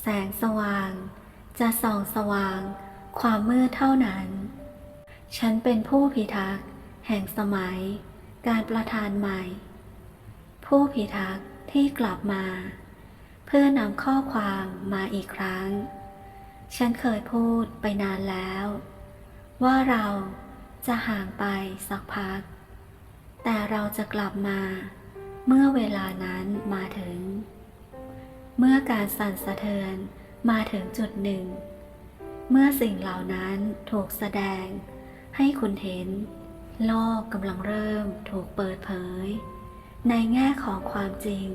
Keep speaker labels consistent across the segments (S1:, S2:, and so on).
S1: แสงสว่าง จะส่องสว่าง ความมืดเท่านั้น ฉันเป็นผู้พิทักษ์แห่งสมัย การประทานใหม่ ผู้พิทักษ์ที่กลับมา เพื่อนำข้อความมาอีกครั้ง ฉันเคยพูดไปนานแล้ว ว่าเราจะห่างไปสักพัก แต่เราจะกลับมาเมื่อเวลานั้นมาถึง เมื่อการสั่นสะเทือนมาถึงจุดหนึ่ง เมื่อสิ่งเหล่านั้นถูกแสดง ให้คุณเห็น โลกกำลังเริ่มถูกเปิดเผย ในแง่ของความจริง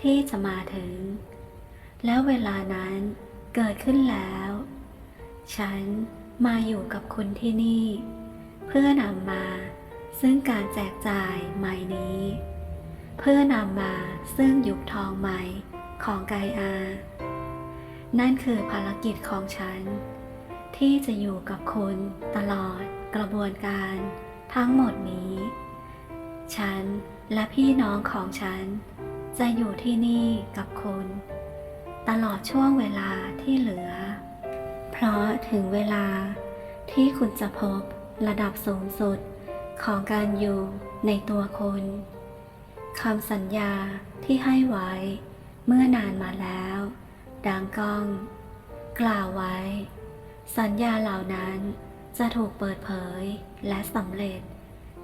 S1: ที่จะมาถึง แล้วเวลานั้นเกิดขึ้นแล้ว ฉันมาอยู่กับคุณที่นี่ เพื่อนำมา ซึ่งการแจกจ่ายใหม่นี้ เพื่อนำมาซึ่งยุคทองใหม่ ของไกอา นั่นคือภารกิจของฉัน ที่จะอยู่กับคุณตลอดกระบวนการทั้งหมดนี้ ฉันและพี่น้องของฉัน จะอยู่ที่นี่กับคุณ ตลอดช่วงเวลาที่เหลือ เพราะถึงเวลาที่คุณจะพบระดับสูงสุดของการอยู่ในตัวคุณคำสัญญาที่ให้ไว้ เมื่อนานมาแล้ว ดังก้อง กล่าวไว้ สัญญาเหล่านั้นจะถูกเปิดเผยและสำเร็จ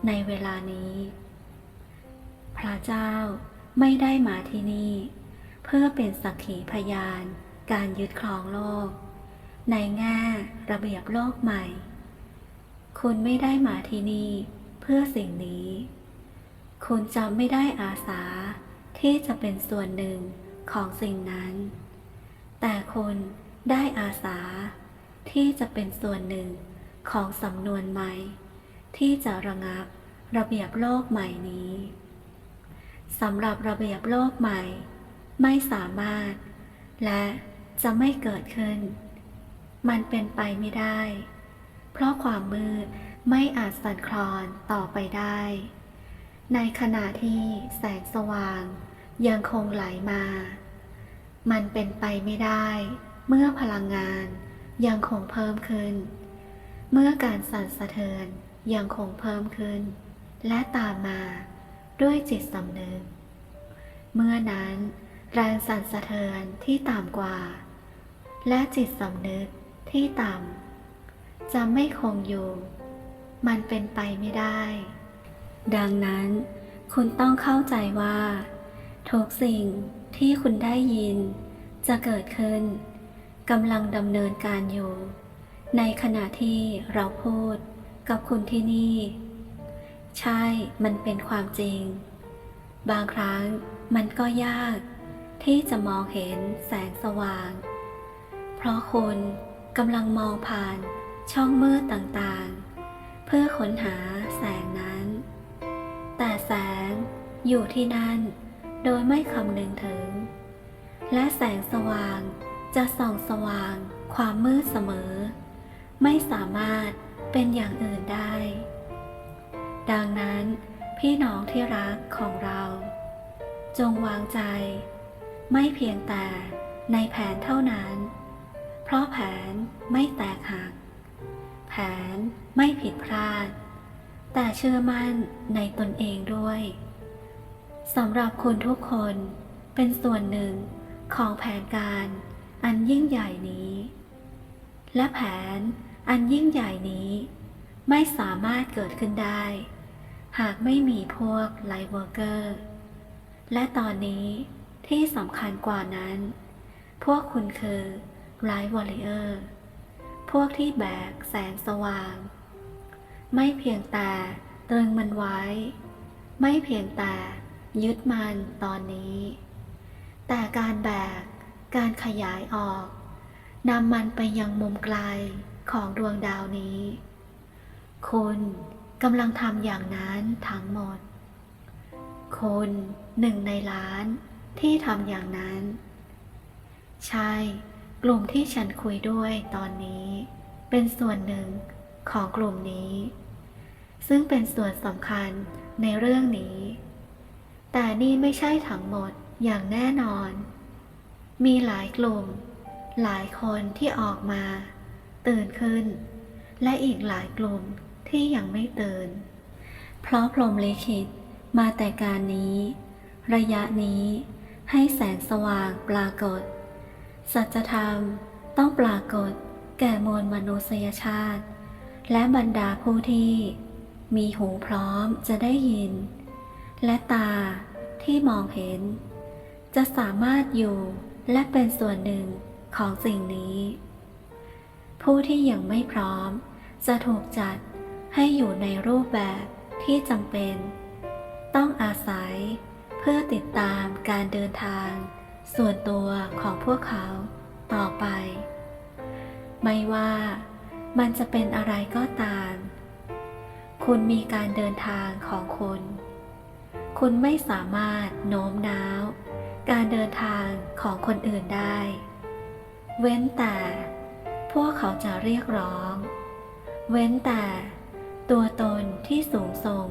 S1: ในเวลานี้ พระเจ้าไม่ได้มาที่นี่ เพื่อเป็นสักขีพยานการยึดครองโลก ในแง่ระเบียบโลกใหม่ คุณไม่ได้มาที่นี่เพื่อสิ่งนี้ คุณจะไม่ได้อาสาที่จะเป็นส่วนหนึ่ง ของสิ่งนั้น แต่คุณได้อาสาที่จะเป็นส่วนหนึ่งของสำนวนใหม่ ที่จะระงับระเบียบโลกใหม่นี้สำหรับระเบียบโลกใหม่ ไม่สามารถ และจะไม่เกิดขึ้น มันเป็นไปไม่ได้ เพราะความมืดไม่อาจสั่นคลอนต่อไปได้ ในขณะที่แสงสว่าง ยังคงไหลมา มันเป็นไปไม่ได้ เมื่อพลังงานยังคงเพิ่มขึ้น เมื่อการสั่นสะเทือนยังคงเพิ่มขึ้น และตามมาด้วยจิตสำนึก เมื่อนั้นแรงสั่นสะเทือนที่ต่ำกว่า และจิตสำนึกที่ต่ำจะไม่คงอยู่ มันเป็นไปไม่ได้ ดังนั้น คุณต้องเข้าใจว่า ทุกสิ่งที่คุณได้ยิน จะเกิดขึ้นกำลังดำเนินการอยู่ ในขณะที่เราพูดกับคุณที่นี่ ใช่มันเป็นความจริง บางครั้งมันก็ยากที่จะมองเห็นแสงสว่าง เพราะคุณกำลังมองผ่านช่องมืดต่างๆ เพื่อค้นหาแสงนั้น แต่แสงอยู่ที่นั่น โดยไม่คำนึงถึง และแสงสว่างจะส่องสว่าง ความมืดเสมอ ไม่สามารถเป็นอย่างอื่นได้ ดังนั้นพี่น้องที่รักของเรา จงวางใจ ไม่เพียงแต่ในแผนเท่านั้น เพราะแผนไม่แตกหัก แผนไม่ผิดพลาด แต่เชื่อมั่นในตนเองด้วย สำหรับคุณทุกคนเป็นส่วนหนึ่งของแผนการอันยิ่งใหญ่นี้ และแผนอันยิ่งใหญ่นี้ ไม่สามารถเกิดขึ้นได้ หากไม่มีพวกไลท์เวอร์เกอร์ และตอนนี้ที่สำคัญกว่านั้น พวกคุณคือไลท์วอลเลเยอร์พวกที่แบกแสงสว่าง ไม่เพียงแต่ตรึงมันไว้ ไม่เพียงแต่ ยึดมันตอนนี้ แต่การแบก การขยายออกนำมันไปยังมุมไกลของดวงดาวนี้ คุณกำลังทำอย่างนั้นทั้งหมด คุณหนึ่งในล้านที่ทำอย่างนั้น ใช่ กลุ่มที่ฉันคุยด้วยตอนนี้ เป็นส่วนหนึ่งของกลุ่มนี้ ซึ่งเป็นส่วนสำคัญในเรื่องนี้ แต่นี่ไม่ใช่ทั้งหมดอย่างแน่นอน มีหลายกลุ่ม หลายคนที่ออกมา ตื่นขึ้น และอีกหลายกลุ่มที่ยังไม่ตื่น เพราะพรหมลิขิตมาแต่การนี้ ระยะนี้ให้แสงสว่างปรากฏ สัจธรรมต้องปรากฏแก่มวลมนุษยชาติ และบรรดาผู้ที่ มีหูพร้อมจะได้ยิน และตาที่มองเห็น จะสามารถอยู่และเป็นส่วนหนึ่งของสิ่งนี้ ผู้ที่ยังไม่พร้อม จะถูกจัดให้อยู่ในรูปแบบที่จำเป็น ต้องอาศัยเพื่อติดตามการเดินทาง ส่วนตัวของพวกเขาต่อไป ไม่ว่ามันจะเป็นอะไรก็ตาม คุณมีการเดินทางของคุณ คุณไม่สามารถโน้มน้าว การเดินทางของคนอื่นได้ เว้นแต่ พวกเขาจะเรียกร้อง เว้นแต่ ตัวตนที่สูงส่ง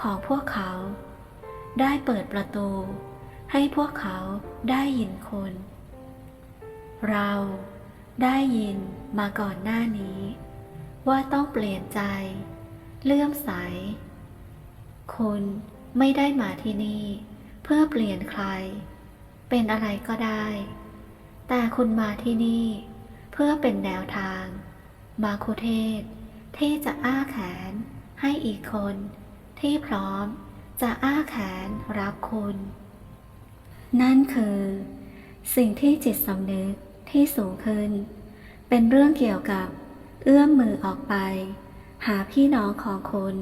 S1: ของพวกเขา ได้เปิดประตู ให้พวกเขาได้ยินคุณเราได้ยินมาก่อนหน้านี้ ว่าต้องเปลี่ยนใจ เลื่อมใส คุณ ไม่ได้มาที่นี่ เพื่อเปลี่ยนใคร เป็นอะไรก็ได้ แต่คุณมาที่นี่ เพื่อเป็นแนวทาง มาคุเทศที่จะอ้าแขน ให้อีกคน ที่พร้อมจะอ้าแขนรับคุณ นั่นคือ สิ่งที่จิตสำนึกที่สูงขึ้น เป็นเรื่องเกี่ยวกับ เอื้อมมือออกไป หาพี่น้องของคุณ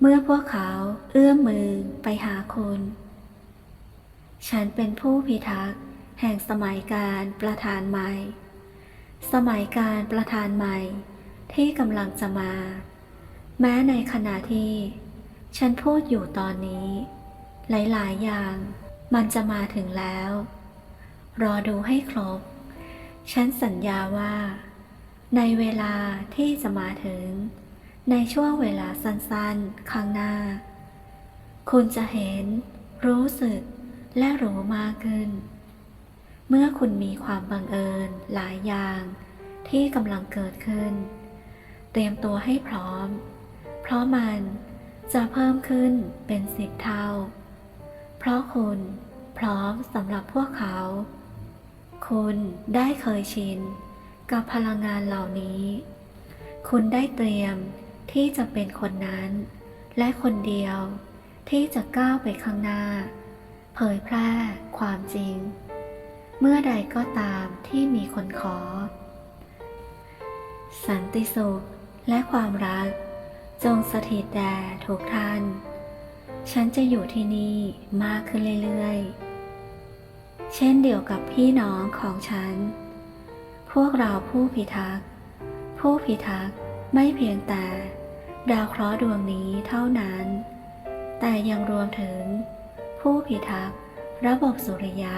S1: เมื่อพวกเขาเอื้อมมือไปหาคุณ ฉันเป็นผู้พิทักษ์แห่งสมัยการประธานใหม่ สมัยการประธานใหม่ ที่กำลังจะมา แม้ในขณะที่ ฉันพูดอยู่ตอนนี้ หลาย ๆ อย่างมันจะมาถึงแล้ว รอดูให้ครบ ฉันสัญญาว่า ในเวลาที่จะมาถึง ในช่วงเวลาสั้นๆ ข้างหน้า คุณจะเห็น รู้สึก และรู้มากขึ้น เมื่อคุณมีความบังเอิญหลายอย่าง ที่กำลังเกิดขึ้น เตรียมตัวให้พร้อม เพราะมันจะเพิ่มขึ้นเป็นสิบเท่า เพราะคุณพร้อมสำหรับพวกเขา คุณได้เคยชิน กับพลังงานเหล่านี้ คุณได้เตรียม ที่จะเป็นคนนั้น และคนเดียวที่จะก้าวไปข้างหน้า เผยแพร่ความจริง เมื่อใดก็ตามที่มีคนขอ สันติสุขและความรัก จงสถิตแด่ทุกท่าน ฉันจะอยู่ที่นี่มากขึ้นเรื่อยๆ เช่นเดียวกับพี่น้องของฉัน พวกเราผู้พิทักษ์ ผู้พิทักษ์ไม่เพียงแต่ ดาวเคราะห์ดวงนี้เท่านั้น แต่ยังรวมถึง ผู้พิทักษ์ระบบสุริยะ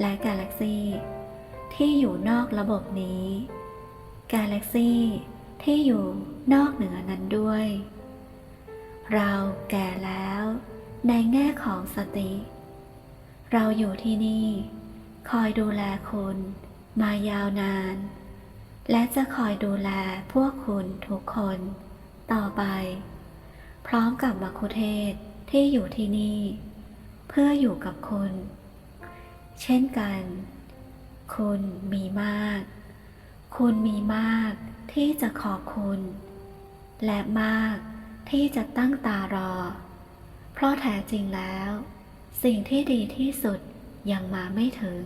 S1: และกาแล็กซีที่อยู่นอกระบบนี้ กาแล็กซีที่อยู่นอกเหนือนั้นด้วย เราแก่แล้ว ในแง่ของสติ เราอยู่ที่นี่ คอยดูแลคุณมายาวนาน และจะคอยดูแลพวกคุณทุกคน ต่อไป พร้อมกับมัคคุเทศที่อยู่ที่นี่ เพื่ออยู่กับคุณ เช่นกัน คุณมีมาก คุณมีมากที่จะขอบคุณ และมากที่จะตั้งตารอ เพราะแท้จริงแล้ว สิ่งที่ดีที่สุดยังมาไม่ถึง